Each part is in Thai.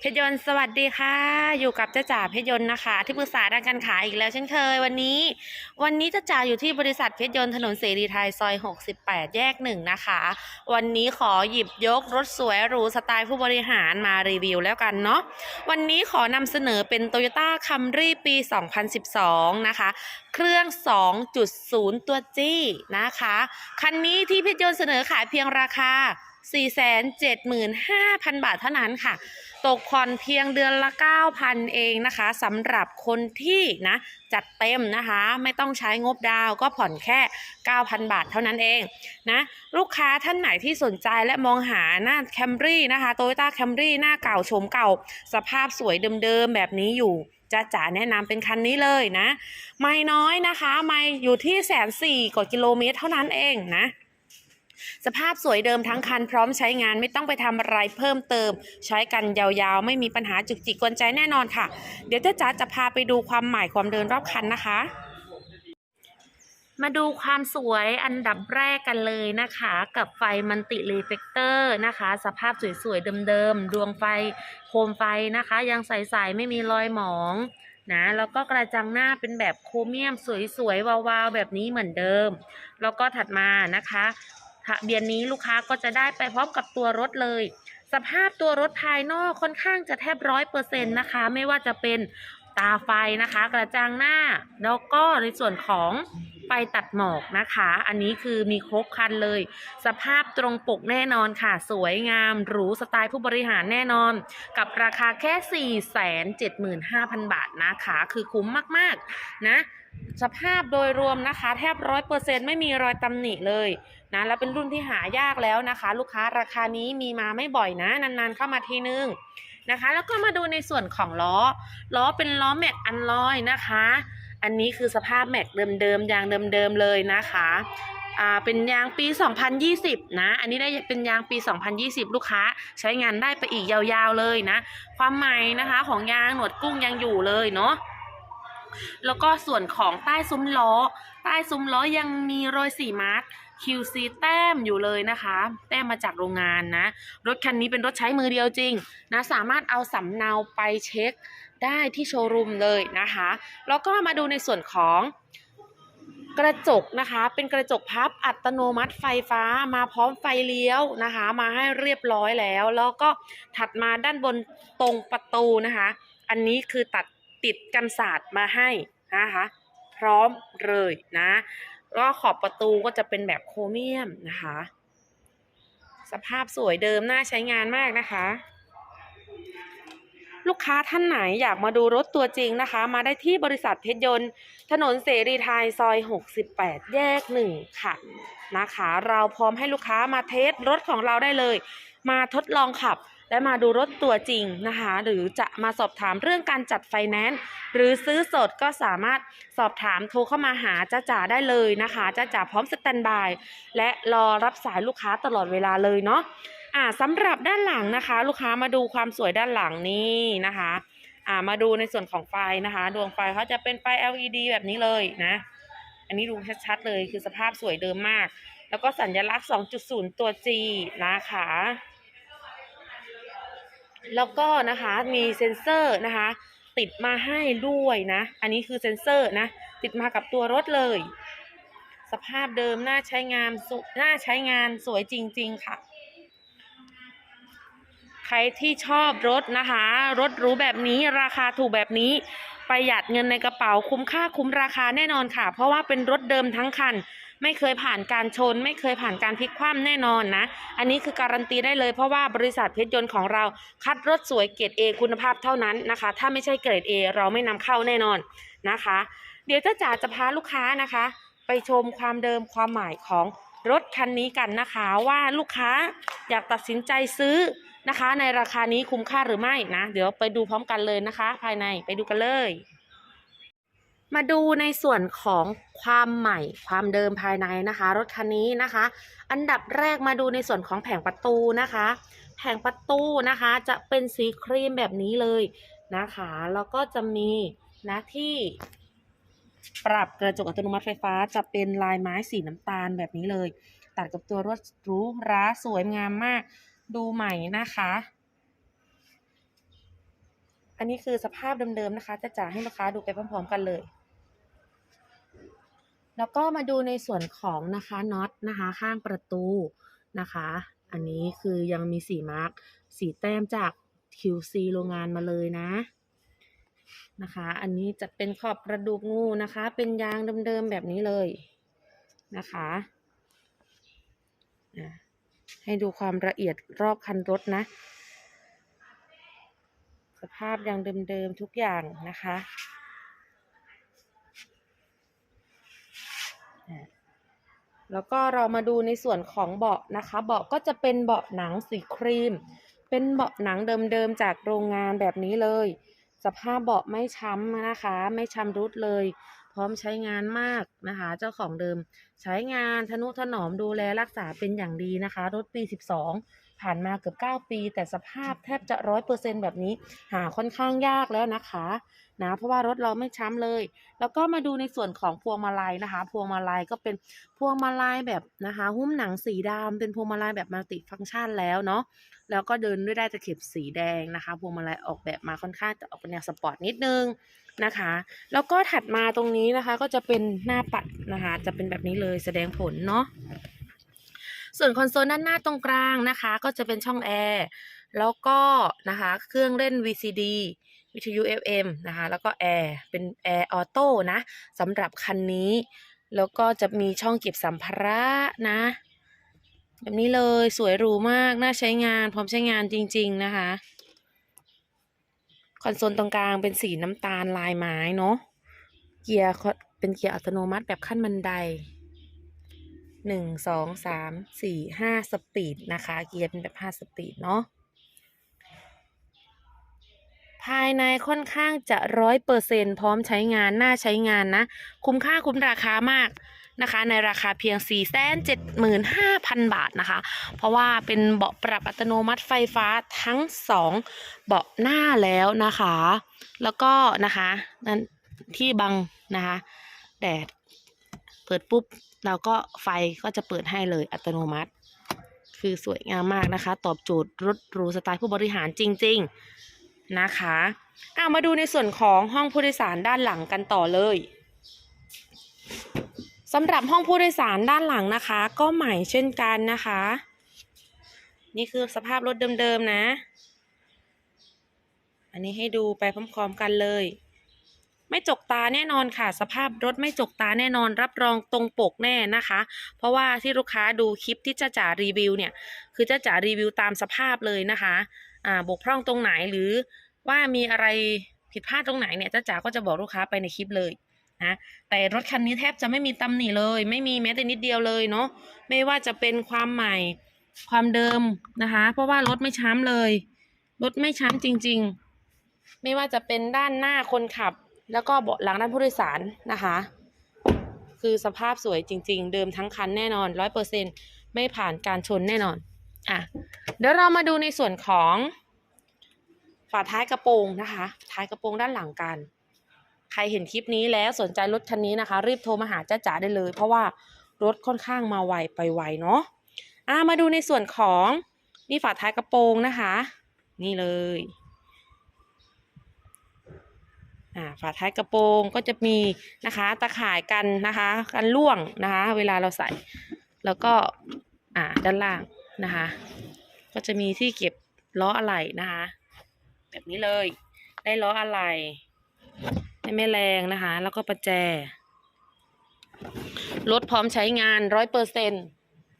เพชรยนต์สวัสดีค่ะ อยู่กับเจ้าจ๋าเพชรยนต์นะคะ ที่ปรึกษาด้านการขายอีกแล้วเช่นเคยวันนี้ วันนี้เจ้าจ๋าอยู่ที่บริษัทเพชรยนต์ถนนเสรีไทยซอย 68 แยกหนึ่งนะคะ วันนี้ขอหยิบยกรถสวยหรูสไตล์ผู้บริหารมารีวิวแล้วกันเนาะวันนี้ขอนำเสนอเป็น Toyota Camry ปี 2012 นะคะ เครื่อง 2.0 ตัว G นะคะ คันนี้ที่เพชรยนต์เสนอขายเพียงราคา 475,000 บาทเท่านั้นค่ะ ตกผ่อนเพียงเดือนละ 9,000 เองนะคะสำหรับคนที่นะจัดเต็มนะคะ ไม่ต้องใช้งบดาวก็ผ่อนแค่ 9,000 บาทเท่านั้นเองนะลูกค้าท่านไหนที่สนใจและมองหาหน้าแคมรี่นะคะโตโยต้าแคมรี่หน้าเก่าโฉมเก่า สภาพสวยเดิมๆแบบนี้อยู่จะจ๋าแนะนำเป็นคันนี้เลยนะ ไม่น้อยนะคะ ไม่อยู่ที่แสนสี่กว่ากิโลเมตรเท่านั้นเองนะ สภาพสวยเดิมทั้งคันพร้อมใช้งานไม่ต้องไปทำอะไรเพิ่มเติม ใช้กันยาวๆ ไม่มีปัญหาจุกจิกกวนใจแน่นอนค่ะ เดี๋ยวเจ้าจ๋าจะพาไปดูความใหม่ความเดินรอบคันนะคะ มาดูความสวยอันดับแรกกันเลยนะคะ กับไฟมันติรีเฟกเตอร์นะคะ สภาพสวยๆเดิมๆดวงไฟโคมไฟนะคะ ยังใสๆไม่มีรอยหมองนะแล้วก็กระจังหน้าเป็นแบบโครเมียมสวยๆวาวๆ แบบนี้เหมือนเดิม แล้วก็ถัดมานะคะ ทะเบียนนี้ลูกค้าก็จะได้ไปพร้อมกับตัวรถเลย สภาพตัวรถภายนอกค่อนข้างจะแทบร้อยเปอร์เซ็นต์นะคะ ไม่ว่าจะเป็นตาไฟนะคะ กระจังหน้า แล้วก็ในส่วนของไฟตัดหมอกนะคะ อันนี้คือมีครบคันเลย สภาพตรงปกแน่นอนค่ะ สวยงาม หรูสไตล์ผู้บริหารแน่นอน กับราคาแค่ 475,000 บาทนะคะ คือคุ้มมาก ๆ นะ สภาพโดยรวมนะคะ แทบร้อยเปอร์เซ็นไม่มีรอยตำหนิเลยนะแล้วเป็นรุ่นที่หายากแล้วนะคะ ลูกค้าราคานี้มีมาไม่บ่อยนะ นานๆเข้ามาทีนึงนะคะ แล้วก็มาดูในส่วนของล้อ ล้อเป็นล้อแม็กอันลอยนะคะ อันนี้คือสภาพแม็กเดิมๆยางเดิมๆเลยนะคะอ่าเป็นยางปี 2020 นะ อันนี้ได้เป็นยางปี 2020 ลูกค้าใช้งานได้ไปอีกยาวๆเลยนะ ความใหม่นะคะของยางหนวดกุ้งยังอยู่เลยเนาะ แล้วก็ส่วนของใต้ซุ้มล้อ ใต้ซุ้มล้อยังมีรอยสีมาร์ค QC แต้มอยู่เลยนะคะ แต้มมาจากโรงงานนะ รถคันนี้เป็นรถใช้มือเดียวจริงนะสามารถเอาสำเนาไปเช็คได้ที่โชว์รูมเลยนะคะ แล้วก็มาดูในส่วนของกระจกนะคะเป็นกระจกพับอัตโนมัติไฟฟ้ามาพร้อมไฟเลี้ยวนะคะ มาให้เรียบร้อยแล้ว แล้วก็ถัดมาด้านบนตรงประตูนะคะ อันนี้คือตัด ติดกันศาสตร์มาให้นะคะพร้อมเลยนะก็ขอบประตูก็จะเป็นแบบโครเมียมนะคะ สภาพสวยเดิมน่าใช้งานมากนะคะ ลูกค้าท่านไหนอยากมาดูรถตัวจริงนะคะ มาได้ที่บริษัทเพชรยนต์ ถนนเสรีไทยซอย 68 แยกหนึ่งค่ะนะคะ เราพร้อมให้ลูกค้ามาเทสรถของเราได้เลย มาทดลองขับ และมาดูรถตัวจริงนะคะ หรือจะมาสอบถามเรื่องการจัดไฟแนนซ์หรือซื้อสดก็สามารถสอบถามโทรเข้ามาหาจ้าจ๋าได้เลยนะคะจ้าจ๋าพร้อมสแตนบายและรอรับสายลูกค้าตลอดเวลาเลยเนาะอ่าสำหรับด้านหลังนะคะ ลูกค้ามาดูความสวยด้านหลังนี่นะคะอ่ามาดูในส่วนของไฟนะคะ ดวงไฟเขาจะเป็นไฟ LED แบบนี้เลยนะอันนี้ดูชัดๆเลยคือสภาพสวยเดิมมาก แล้วก็สัญลักษณ์ 2.0 ตัว G นะคะ แล้วก็นะคะมีเซ็นเซอร์นะคะ ติดมาให้ด้วยนะ อันนี้คือเซ็นเซอร์นะ ติดมากับตัวรถเลย สภาพเดิมน่าใช้งานสน่าใช้งานสวยจริง ๆ ค่ะ ใครที่ชอบรถนะคะ รถหรูแบบนี้ราคาถูกแบบนี้ประหยัดเงินในกระเป๋าคุ้มค่าคุ้มราคาแน่นอนค่ะ เพราะว่าเป็นรถเดิมทั้งคัน ไม่เคยผ่านการชน ไม่เคยผ่านการพลิกคว่ำแน่นอนนะ อันนี้คือการันตีได้เลยเพราะว่าบริษัทเพชรยนต์ของเราคัดรถสวยเกรด A คุณภาพเท่านั้นนะคะ ถ้าไม่ใช่เกรด A เราไม่นำเข้าแน่นอนนะคะ เดี๋ยวเจ้าจ๋าจะพาลูกค้านะคะ ไปชมความเดิมความหมายของรถคันนี้กันนะคะว่าลูกค้าอยากตัดสินใจซื้อนะคะ ในราคานี้คุ้มค่าหรือไม่นะ เดี๋ยวไปดูพร้อมกันเลยนะคะ ภายในไปดูกันเลย มาดูในส่วนของความใหม่ความเดิมภายในนะคะ รถคันนี้นะคะ อันดับแรกมาดูในส่วนของแผงประตูนะคะ แผงประตูนะคะจะเป็นสีครีมแบบนี้เลยนะคะแล้วก็จะมีนะที่ ปรับกระจกอัตโนมัติไฟฟ้าจะเป็นลายไม้สีน้ำตาลแบบนี้เลย ตัดกับตัวรถรูหราสวยงามมาก ดูใหม่นะคะอันนี้คือสภาพเดิมๆนะคะ จะจ่าให้ลูกค้าดูไปพร้อมๆกันเลย แล้วก็มาดูในส่วนของนะคะน็อตนะคะข้างประตูนะคะ อันนี้คือยังมีสีมาร์กสีแต้มจาก QC โรงงานมาเลยนะนะคะ อันนี้จะเป็นขอบกระดูกงูนะคะ เป็นยางเดิมๆแบบนี้เลยนะคะให้ดูความละเอียดรอบคันรถนะ สภาพยังเดิมๆทุกอย่างนะคะ แล้วก็เรามาดูในส่วนของเบาะนะคะ เบาะก็จะเป็นเบาะหนังสีครีม เป็นเบาะหนังเดิมๆจากโรงงานแบบนี้เลย สภาพเบาะไม่ช้ำนะคะ ไม่ช้ำรุดเลย พร้อมใช้งานมากนะคะ เจ้าของเดิม ใช้งานทนุถนอมดูแลรักษาเป็นอย่างดีนะคะ รถปี 12 ผ่านมาเกือบ 9 ปี แต่สภาพแทบจะร้อยเปอร์เซ็นแบบนี้ หาค่อนข้างยากแล้วนะคะนะเพราะว่ารถเราไม่ช้ำเลย แล้วก็มาดูในส่วนของพวงมาลัยนะคะ พวงมาลัยก็เป็นพวงมาลัยแบบนะคะ หุ้มหนังสีดำเป็นพวงมาลัยแบบมัลติฟังก์ชันแล้วเนาะแล้วก็เดินด้วยได้ตะเข็บสีแดงนะคะพวงมาลัยออกแบบมาค่อนข้างจะออกเป็นแนวสปอร์ตนิดนึงนะคะ แล้วก็ถัดมาตรงนี้นะคะ ก็จะเป็นหน้าปัดนะคะ จะเป็นแบบนี้เลยแสดงผลเนาะส่วนคอนโซลด้านหน้าตรงกลางนะคะ ก็จะเป็นช่องแอร์แล้วก็นะคะเครื่องเล่น VCD วิทยุ FM นะคะ แล้วก็แอร์เป็นแอร์ออโต้นะสำหรับคันนี้ แล้วก็จะมีช่องเก็บสัมภาระนะ แบบนี้เลยสวยหรูมาก น่าใช้งาน พร้อมใช้งานจริง ๆ นะคะ คอนโซลตรงกลางเป็นสีน้ำตาลลายไม้เนาะเกียร์เป็นเกียร์อัตโนมัติแบบขั้นบันได หนึ่งสองสามสี่ห้าสปีดนะคะ เกียร์เป็นแบบห้าสปีดเนาะภายในค่อนข้างจะร้อยเปอร์เซ็นพร้อมใช้งาน น่าใช้งานนะ คุ้มค่าคุ้มราคามากนะคะ ในราคาเพียง 4 7 5 0 0 0 บาทนะคะ เพราะว่าเป็นเบาะปรับอัตโนมัติไฟฟ้าทั้ง 2 เบาะหน้าแล้วนะคะ แล้วก็นะคะนั่นที่บังนะคะ แดด เปิดปุ๊บ เราก็ไฟก็จะเปิดให้เลยอัตโนมัติ คือสวยงามมากนะคะ ตอบโจทย์รถหรูสไตล์ผู้บริหารจริง ๆนะคะเอามาดูในส่วนของห้องผู้โดยสารด้านหลังกันต่อเลยสำหรับห้องผู้โดยสารด้านหลังนะคะ ก็ใหม่เช่นกันนะคะ นี่คือสภาพรถเดิมๆนะ อันนี้ให้ดูไปพร้อมๆกันเลย ไม่จกตาแน่นอนค่ะ สภาพรถไม่จกตาแน่นอน รับรองตรงปกแน่นะคะ เพราะว่าที่ลูกค้าดูคลิปที่จ้าจ๋ารีวิวเนี่ย คือจ้าจ๋ารีวิวตามสภาพเลยนะคะอ่าบกพร่องตรงไหนหรือว่ามีอะไรผิดพลาดตรงไหนเนี่ยจ้าจ๋าก็จะบอกลูกค้าไปในคลิปเลยนะแต่รถคันนี้แทบจะไม่มีตำหนิเลย ไม่มีแม้แต่นิดเดียวเลยเนาะไม่ว่าจะเป็นความใหม่ความเดิมนะคะ เพราะว่ารถไม่ช้ำเลย รถไม่ช้ำจริง ๆ ไม่ว่าจะเป็นด้านหน้าคนขับ แล้วก็เบาะหลังด้านผู้โดยสารนะคะ คือสภาพสวยจริง ๆ เดิมทั้งคันแน่นอนร้อยเปอร์เซ็นไม่ผ่านการชนแน่นอนอะเดี๋ยวเรามาดูในส่วนของฝาท้ายกระโปรงนะคะ ท้ายกระโปรงด้านหลังกัน ใครเห็นคลิปนี้แล้วสนใจรถคันนี้นะคะ รีบโทรมาหาจ้าจ๋าได้เลย เพราะว่ารถค่อนข้างมาไวไปไวเนาะอะมาดูในส่วนของนี่ฝาท้ายกระโปรงนะคะ นี่เลย อ่าฝาท้ายกระโปรงก็จะมีนะคะตะข่ายกันนะคะกันล่วงนะคะ เวลาเราใส่ แล้วก็อ่าด้านล่างนะคะ ก็จะมีที่เก็บล้ออะไหล่นะคะ แบบนี้เลย ได้ล้ออะไหล่ได้แม่แรงนะคะ แล้วก็ประแจรถพร้อมใช้งานร้อยเปอร์เซ็น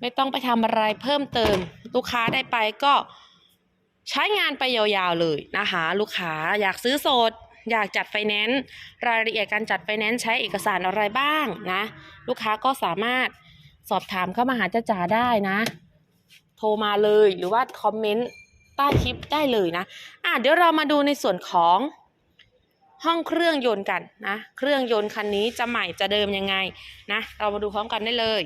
ไม่ต้องไปทำอะไรเพิ่มเติม ลูกค้าได้ไปก็ใช้งานไปยาวๆเลยนะคะ ลูกค้าอยากซื้อสด อยากจัดไฟแนนซ์รายละเอียดการจัดไฟแนนซ์ใช้เอกสารอะไรบ้างนะ ลูกค้าก็สามารถสอบถามเข้ามาหาจ้าจ๋าได้นะ โทรมาเลยหรือว่าคอมเมนต์ใต้คลิปได้เลยนะอะเดี๋ยวเรามาดูในส่วนของห้องเครื่องยนต์กันนะ เครื่องยนต์คันนี้จะใหม่จะเดิมยังไงนะ เรามาดูพร้อมกันได้เลย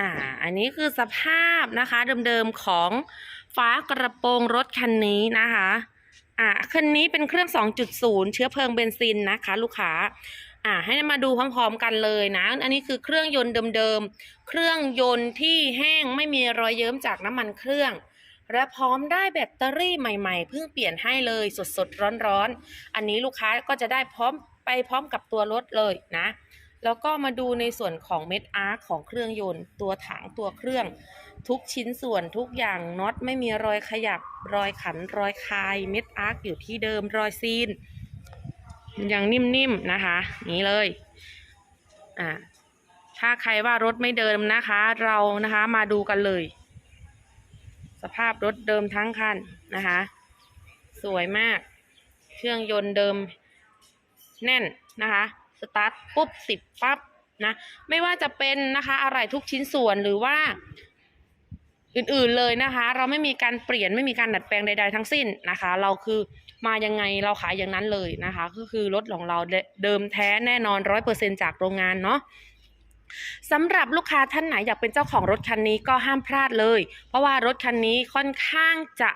อ่า อันนี้คือสภาพนะคะเดิมๆของ ฝากระโปรงรถคันนี้นะคะอ่าคันนี้เป็นเครื่อง 2.0 เชื้อเพลิงเบนซินนะคะ ลูกค้าอ่าให้มาดูพร้อมๆกันเลยนะ อันนี้คือเครื่องยนต์เดิมๆ เครื่องยนต์ที่แห้งไม่มีรอยเยิ้มจากน้ำมันเครื่องและพร้อมได้แบตเตอรี่ใหม่ๆ เพิ่งเปลี่ยนให้เลยสดๆ ร้อนๆ อันนี้ลูกค้าก็จะได้พร้อมไปพร้อมกับตัวรถเลยนะ แล้วก็มาดูในส่วนของเม็ดอาร์ของเครื่องยนต์ ตัวถังตัวเครื่อง ทุกชิ้นส่วนทุกอย่างน็อตไม่มีรอยขยับรอยขันรอยคายเม็ดอาร์คอยู่ที่เดิมรอยซีนยังนิ่มๆนะคะ นี้เลยอ่าถ้าใครว่ารถไม่เดิมนะคะ เรานะคะมาดูกันเลย สภาพรถเดิมทั้งคันนะคะ สวยมาก เครื่องยนต์เดิมแน่นนะคะสตาร์ทปุ๊บสิบปั๊บนะไม่ว่าจะเป็นนะคะอะไรทุกชิ้นส่วนหรือว่า อื่นๆเลยนะคะ เราไม่มีการเปลี่ยนไม่มีการดัดแปลงใด ๆ ทั้งสิ้นนะคะ เราคือมายังไงเราขายอย่างนั้นเลยนะคะ ก็คือรถของเราเดิมแท้แน่นอนร้อยเปอร์เซ็นจากโรงงานเนาะสำหรับลูกค้าท่านไหนอยากเป็นเจ้าของรถคันนี้ก็ห้ามพลาดเลย เพราะว่ารถคันนี้ค่อนข้างจะ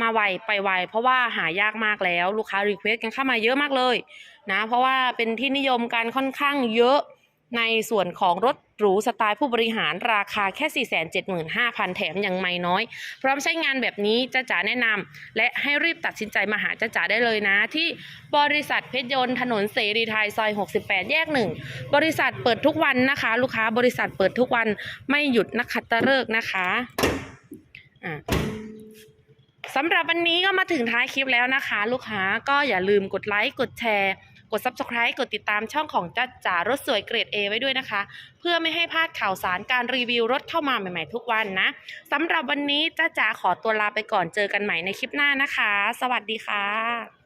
มาไวไปไวเพราะว่าหายากมากแล้วลูกค้ารีเควสกันเข้ามาเยอะมากเลยนะเพราะว่าเป็นที่นิยมการค่อนข้างเยอะในส่วนของรถ หรูสไตล์ผู้บริหารราคาแค่ 475,000 แถมยังไม่น้อย พร้อมใช้งานแบบนี้จ้าจ๋าแนะนำและให้รีบตัดสินใจมาหาจ้าจ๋าได้เลยนะ ที่บริษัทเพชรยนต์ถนนเสรีไทยซอย 68 แยกหนึ่งบริษัทเปิดทุกวันนะคะ ลูกค้าบริษัทเปิดทุกวันไม่หยุดนักขัตฤกษ์นะคะอ่าสำหรับวันนี้ก็มาถึงท้ายคลิปแล้วนะคะ ลูกค้าก็อย่าลืมกดไลค์กดแชร์ ด subscribe กดติดตามช่องของจ้าจ๋ารถสวยเกรด A ไว้ด้วยนะคะ เพื่อไม่ให้พลาดข่าวสารการรีวิวรถเข้ามาใหม่ ๆ ทุกวันนะสำหรับวันนี้จ้าจ๋าขอตัวลาไปก่อนเจอกันใหม่ในคลิปหน้านะคะ สวัสดีค่ะ